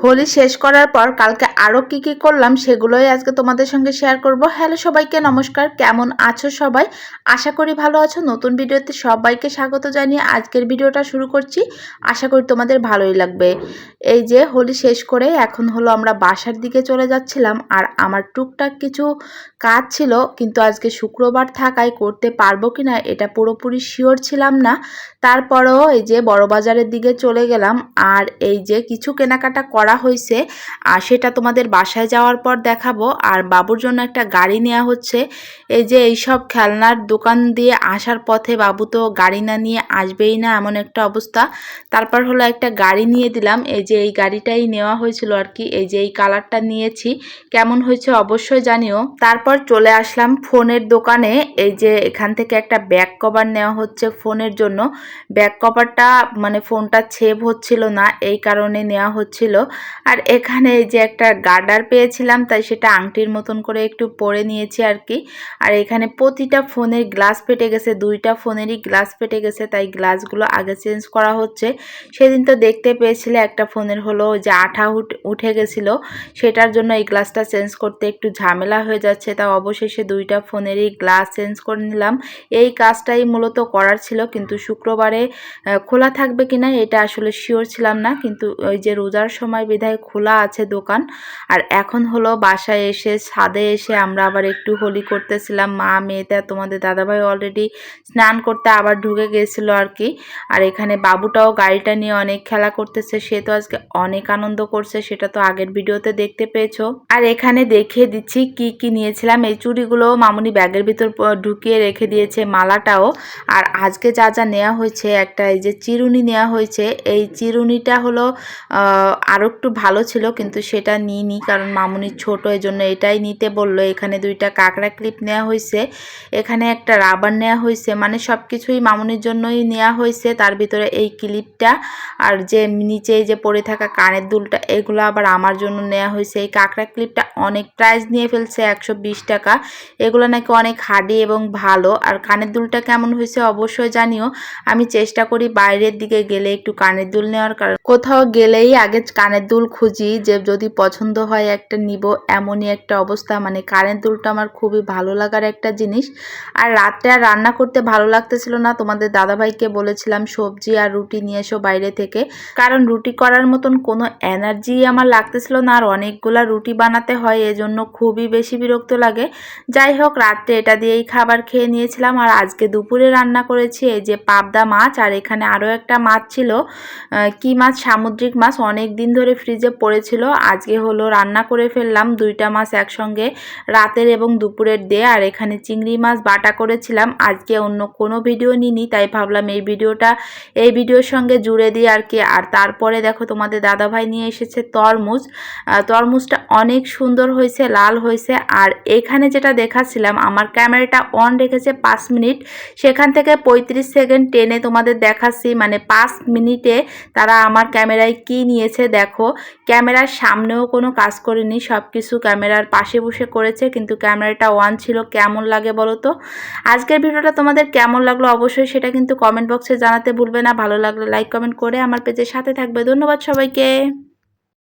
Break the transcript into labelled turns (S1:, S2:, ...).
S1: হোলি শেষ করার পর কালকে আরও কী কী করলাম সেগুলোই আজকে তোমাদের সঙ্গে শেয়ার করব। হ্যালো সবাইকে, নমস্কার। কেমন আছো সবাই? আশা করি ভালো আছো। নতুন ভিডিওতে সবাইকে স্বাগত জানিয়ে আজকের ভিডিওটা শুরু করছি। আশা করি তোমাদের ভালোই লাগবে। এই যে হোলি শেষ করে এখন হলো আমরা বাসার দিকে চলে যাচ্ছিলাম, আর আমার টুকটাক কিছু কাজ ছিল, কিন্তু আজকে শুক্রবার থাকায় করতে পারব কি না এটা পুরোপুরি শিওর ছিলাম না। তারপরেও এই যে বড় বাজারের দিকে চলে গেলাম, আর এই যে কিছু কেনাকাটা করা হয়েছে, আর সেটা তোমাদের বাসায় যাওয়ার পর দেখাবো, আর বাবুর জন্য একটা গাড়ি নেওয়া হচ্ছে। এই যে এই সব খেলনার দোকান দিয়ে আসার পথে বাবু তো গাড়ি না নিয়ে আসবেই না এমন একটা অবস্থা। তারপর হলো একটা গাড়ি নিয়ে দিলাম, এই যে এই গাড়িটাই নেওয়া হয়েছিল আর কি, এই যে এই কালারটা নিয়েছি, কেমন হয়েছে অবশ্যই জানিও। তারপর চলে আসলাম ফোনের দোকানে, এই যে এখান থেকে একটা ব্যাক কভার নেওয়া হচ্ছে ফোনের জন্য। ব্যাক কভারটা মানে ফোনটা সেভ হচ্ছিল না, এই কারণে নেওয়া হচ্ছিল। আর এখানে এই যে একটা গার্ডার পেয়েছিলাম, তাই সেটা আংটির মতন করে একটু পরে নিয়েছি আর কি। আর এখানে প্রতিটা ফোনের গ্লাস ফেটে গেছে, দুইটা ফোনেরই গ্লাস ফেটে গেছে, তাই গ্লাসগুলো আগে চেঞ্জ করা হচ্ছে। সেদিন তো দেখতে পেয়েছিলে একটা ফোনের হলো যে আঠা উঠে গেছিল, সেটার জন্য এই গ্লাসটা চেঞ্জ করতে একটু ঝামেলা হয়ে যাচ্ছে, তা অবশেষে দুইটা ফোনেরই গ্লাস চেঞ্জ করে নিলাম। এই কাজটাই মূলত করার ছিল, কিন্তু শুক্রবারে খোলা থাকবে কিনা এটা আসলে শিওর ছিলাম না, কিন্তু ওই যে রোজার সময় বিধায় খোলা আছে দোকান, আর এখন হলো বাসায় এসে, ছাদে এসে আমরা আবার একটু হোলি করতেছিলাম, মা মেয়েটা তোমাদের দাদাভাই অলরেডি স্নান করতে আবার ঢুকে গেছিল আর কি, আর এখানে বাবুটাও গাড়িটা নিয়ে অনেক খেলা করতেছে, সে তো আজকে অনেক আনন্দ করছে, সেটা তো আগের ভিডিওতে দেখতে পেয়েছ। আর এখানে দেখিয়ে দিচ্ছি কি কি নিয়েছিলাম। এই চুড়িগুলো মামুনি ব্যাগের ভিতর ঢুকিয়ে রেখে দিয়েছে মালাটাও। আর আজকে যা যা নেওয়া হয়েছে, একটা এই যে চিরুনি নেওয়া হয়েছে, এই চিরুনিটা হলো আরও একটু ভালো ছিল, কিন্তু সেটা নিইনি, কারণ মামুনির ছোট এই জন্য এটাই নিতে বলল। এখানে দুইটা কাঁকড়া ক্লিপ নেওয়া হয়েছে, এখানে একটা রাবার নেওয়া হয়েছে মানে সব কিছুই মামুনির জন্যই নেওয়া হয়েছে। তার ভিতরে এই ক্লিপটা, আর যে নিচে যে পড়ে থাকা কানের দুলটা, এগুলো আবার আমার জন্য নেওয়া হয়েছে। এই কাঁকড়া ক্লিপটা অনেক প্রাইস নিয়ে ফেলছে, একশো বিশ টাকা। এগুলো নাকি অনেক হাডি এবং ভালো। আর কানের দুলটা কেমন হয়েছে অবশ্যই জানিও। আমি চেষ্টা করি বাইরের দিকে গেলে একটু কানের দুল নেওয়ার কারণ। কোথাও গেলেই আগে কানের দুল খুঁজি, যে যদি পছন্দ হয় একটা নিব। এমনই একটা অবস্থা। মানে কানের দুলটা আমার খুবই ভালো লাগার একটা জিনিস। আর রাত্রে আর রান্না করতে ভালো লাগতেছিল না। তোমাদের দাদাভাইকে বলেছিলাম সবজি আর রুটি নিয়ে এসো বাইরে থেকে। কারণ রুটি করার মতন কোনো এনার্জি আমার লাগতেছিল না আর অনেকগুলা রুটি বানাতে হয়, এজন্য খুবই বেশি বিরক্ত লাগে। যাই হোক, রাত্রে এটা দিয়েই খাবার খেয়ে নিয়েছিলাম আর আজকে দুপুরে রান্না করেছি এই যে পাবদা মাছ আর এখানে আরও একটা মাছ ছিল। কি মাছ? সামুদ্রিক মাছ। অনেক দিন ধরে ফ্রিজে পড়েছিল। আজকে হলো রান্না করে ফেললাম। দুইটা মাছ একসঙ্গে রাতের এবং দুপুরের দিয়ে। আর এখানে চিংড়ি মাছ বাটা করেছিলাম। আজকে অন্য কোনো ভিডিও নিনি তাই ভাবলাম এই ভিডিওটা, এই ভিডিওর সঙ্গে জুড়ে দিই আর কি। আর তারপরে দেখো তোমাদের দাদাভাই নিয়ে এসেছে তরমুজ। তরমুজটা অনেক সুন্দর হয়েছে, লাল হয়েছে। আর এখানে যেটা দেখাচ্ছিলাম, আমার ক্যামেরাটা অন রেখেছে পাঁচ মিনিট। সেখান থেকে পঁয়ত্রিশ সেকেন্ড টেনে তোমাদের দেখাচ্ছি মানে পাঁচ মিনিটে তারা আমার ক্যামেরায় কি নিয়েছে দেখো। ক্যামেরার সামনেও কোনো কাজ করেনি সব কিছু ক্যামেরার পাশে বসে করেছে, কিন্তু ক্যামেরাটা ওয়ান ছিল। কেমন লাগে বলো তো? আজকের ভিডিওটা তোমাদের কেমন লাগল অবশ্যই সেটা কিন্তু কমেন্ট বক্সে জানাতে ভুলবে না। ভালো লাগলে লাইক, কমেন্ট করে আমার পেজের সাথে থাকবে। ধন্যবাদ সবাইকে।